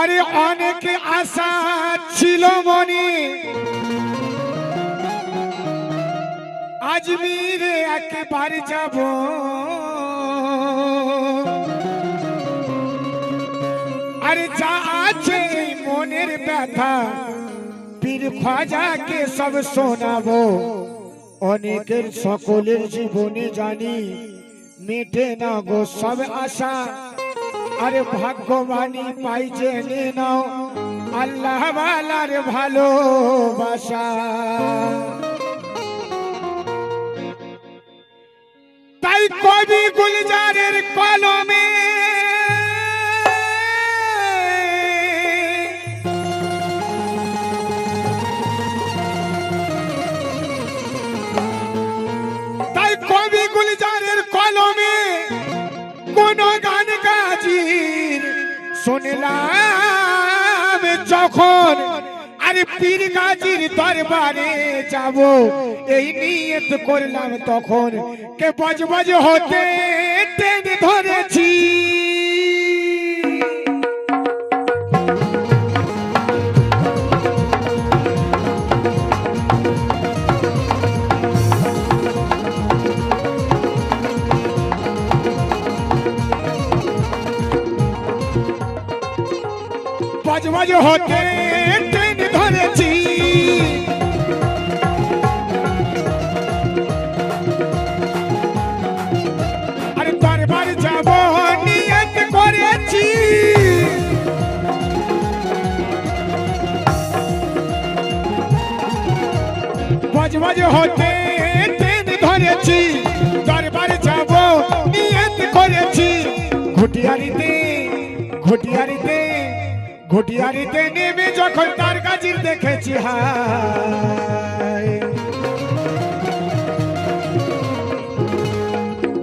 আরে অনেক আশা ছিল মনে। আজমিরে একবার যাব। আরে যা আছে মনের ব্যথা, পীর খাজাকে সব শোনাবো। অনেকের সকলের জীবনে জানি, মেটে না গো সব আশা। আরে ভাগ্যবাণী পাই জেনে নাও আল্লাহ বালার ভালোবাসা। তাই কবি গুলজারের কলমে পীর গাজির দরবারে যাব। এই নিয়ত করলাম তখন কে বজ বজ হতে টেনে ধরেছি। বজ বজ হতে বজ বজ হতে টেনে ধরেছি। দরবার যাব, নিয়ত করেছি। ঘটিয়ারিতে ঘটিয়ারিতে ঘটিয়ারিতে নেমে যখন তার গাজির দেখেছি, হায়।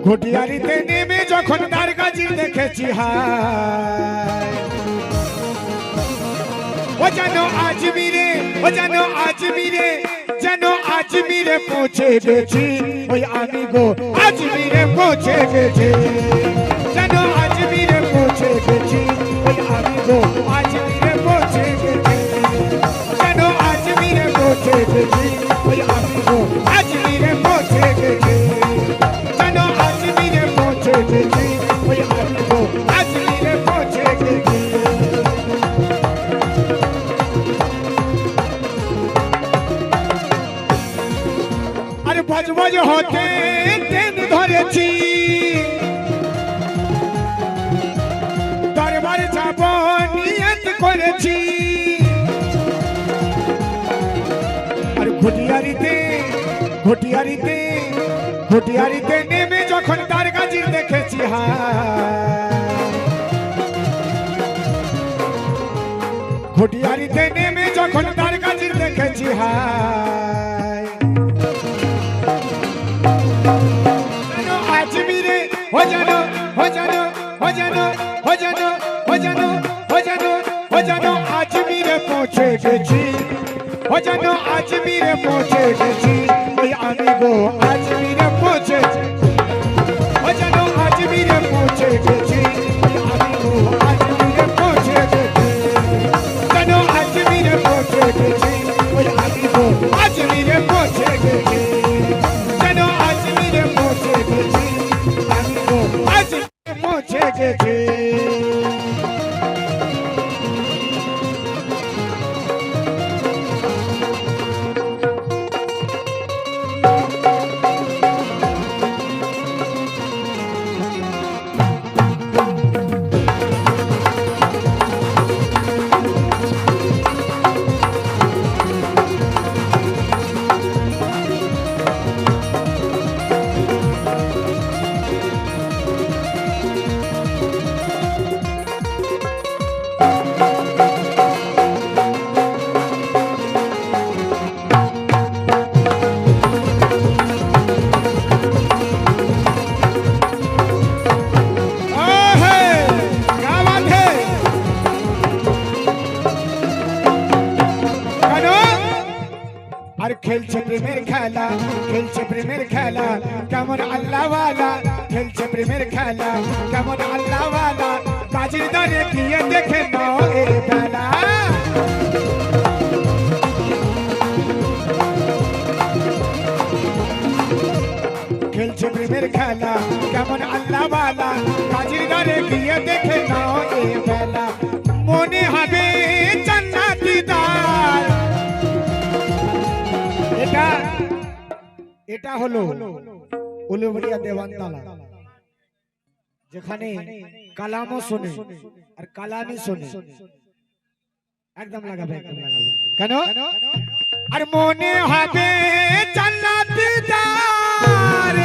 ঘটিয়ারিতে নেমে যখন তার গাজির দেখেছি, হায়। ও যেন আজমিরে ও যেন আজমিরে যেন আজমিরে পৌঁছে গেছি ওই আমি গো আজমিরে পৌঁছে গেছি যেন আজমিরে পৌঁছে গেছি ওই আমি গো আজমিরে হতে ট্রেন ধরেছি। দরবারে যাব, নিয়ত করেছি। আর ঘটিয়ারিতে ঘটিয়ারিতে ঘটিয়ারিতে নেমে যখন তার গাজির দেখেছি হা ঘটিয়ারিতে নেমে যখন তার গাজির দেখেছি, হায়। পৌঁছে গেছি, ওই আমি গো আজমিরে পৌঁছে যেন আজমিরে পৌঁছে গেছি পৌঁছে গেছি। যেন পৌঁছে গেছি ওই পৌঁছে গেছি। খেলছে প্রেমের খেলা, খেলছে প্রেমের খেলা, কেমন আল্লাহওয়ালা, খেলছে প্রেমের খেলা, কেমন আল্লাহওয়ালা। বাজির দরে গিয়ে দেখে নাও এ বেলা। হলো উলুবড়িয়া দেওয়ানতলা, যেখানে কালামও শোনে আর কালামি শোনে। একদম লাগাবে একদম লাগাবে। কেন? আর মনে হবে জান্নাত দ্বার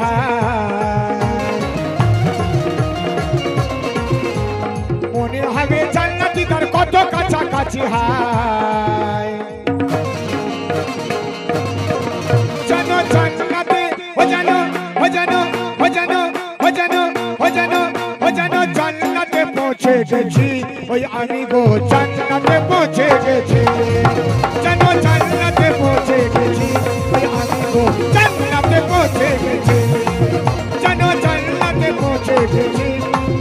হয় মনে হবে জান্নাতি দ্বার কত কাছাকাছি হয়। জানো জান্নাতে, ও জানো ও পৌঁছে গেছি। ওই আমি গো জান্নাতে পৌঁছে গেছি। জানো পৌঁছে গেছি। ওই আমি গো পৌঁছে গেছি। জানো জান্নাতে পৌঁছে গেছি।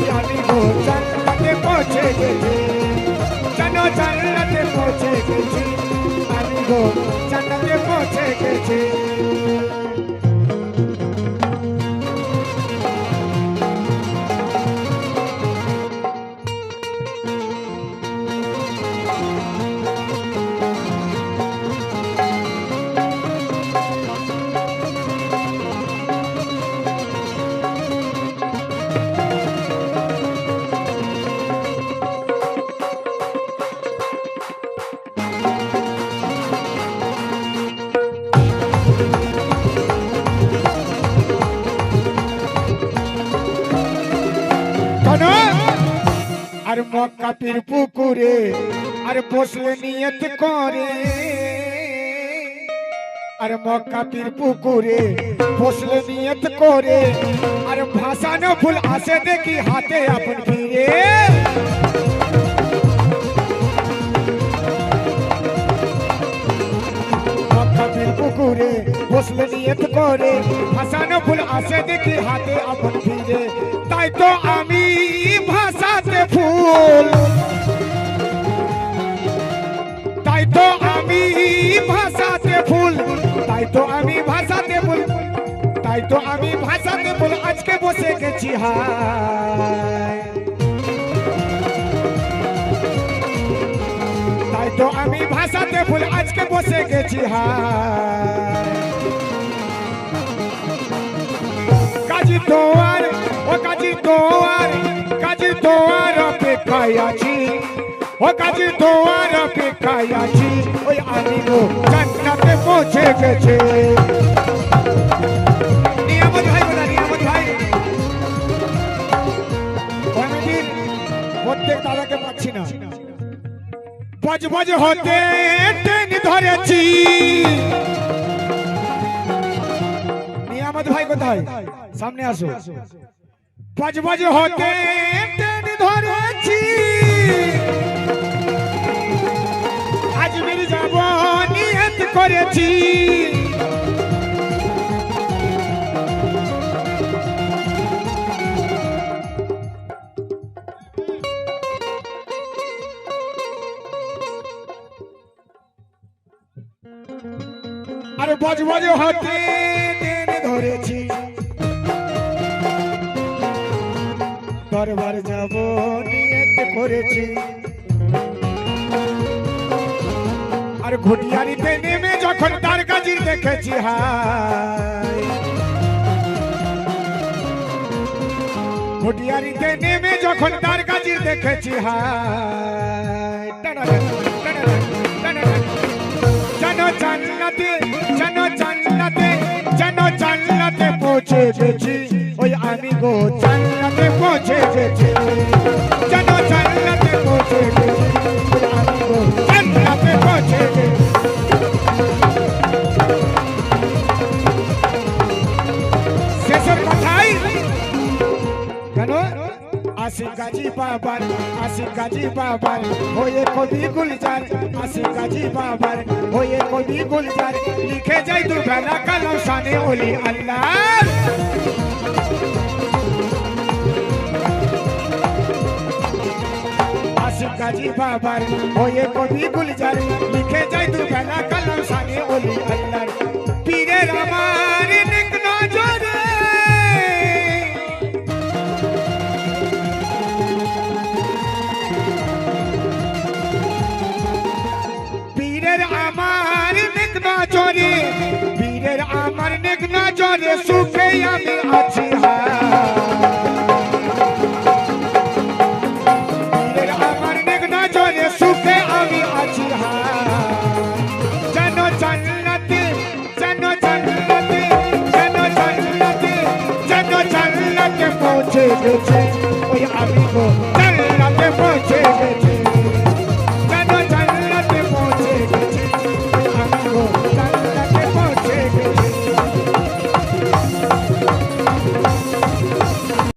জানি গো জান্নাতে পৌঁছে গেছি। জানো জান্নাতে পৌঁছে গেছি। জানি গো জান্নাতে পৌঁছে গেছি। আর মক্কা পীর পুকুরে আর বসলে নিয়ত করে। আর মক্কা পীর পুকুরে বসলে নিয়ত করে। আর ভাসানো ফুল আসে দেখি হাতে আপন ফিরে। মক্কা পীর পুকুরে বসলে নিয়ত করে। ভাসানো ফুল আসে দেখি হাতে আপন ফিরে। তাই তো তো আমি ভাষাতে ফুল আজকে বসে গেছি, হায়। তাই তো আমি ভাষাতে ফুল আজকে বসে গেছি, হায়। কাজী তোয়ার, ও কাজী তোয়ার কাজী তোয়ার অপেক্ষায় আছি। ও কাজী তোয়ার অপেক্ষায় আছি। ওই আমি জান্নাতে পৌঁছে গেছে। বজ বজ হতে ট্রেন ধরেছি। নিয়ামত ভাই কোথায়? সামনে আসো। পাঁচ বজ হতে ট্রেন ধরেছি। আজমির যাব নিয়ত করেছি। আর বজ বজ হতে ট্রেন ধরেছি। দরবার যাব নিয়ত করেছি। আর ঘটিয়ারিতে নেমে যখন তার কাজির দেখেছি, হায়। ঘটিয়ারিতে নেমে যখন তার কাজির দেখেছি, হায়। যেন জান্নাতে যেন জান্নাতে যেন জান্নাতে পৌঁছে গেছি ওই আমি গো জান্নাতে পৌঁছে গেছি আসি গাজী বাবার হয়ে কবি গুলজার আসি গাজী বাবার হয়ে কবি গুলজার লিখে যাই দু বেলা কালো সানে ওলি আল্লাহ আসি গাজী বাবার হয়ে কবি গুলজার লিখে যাই দু বেলা সানে ওলি আল্লাহ নেক নজরে সুখে আমি আছি পীরের আমার নেক নজরে সুখে আমি আছি যেন জান্নাতে যেন জান্নাতে যেন জান্নাতে যেন জান্নাতে পৌঁছে গেছে ওই আমি গো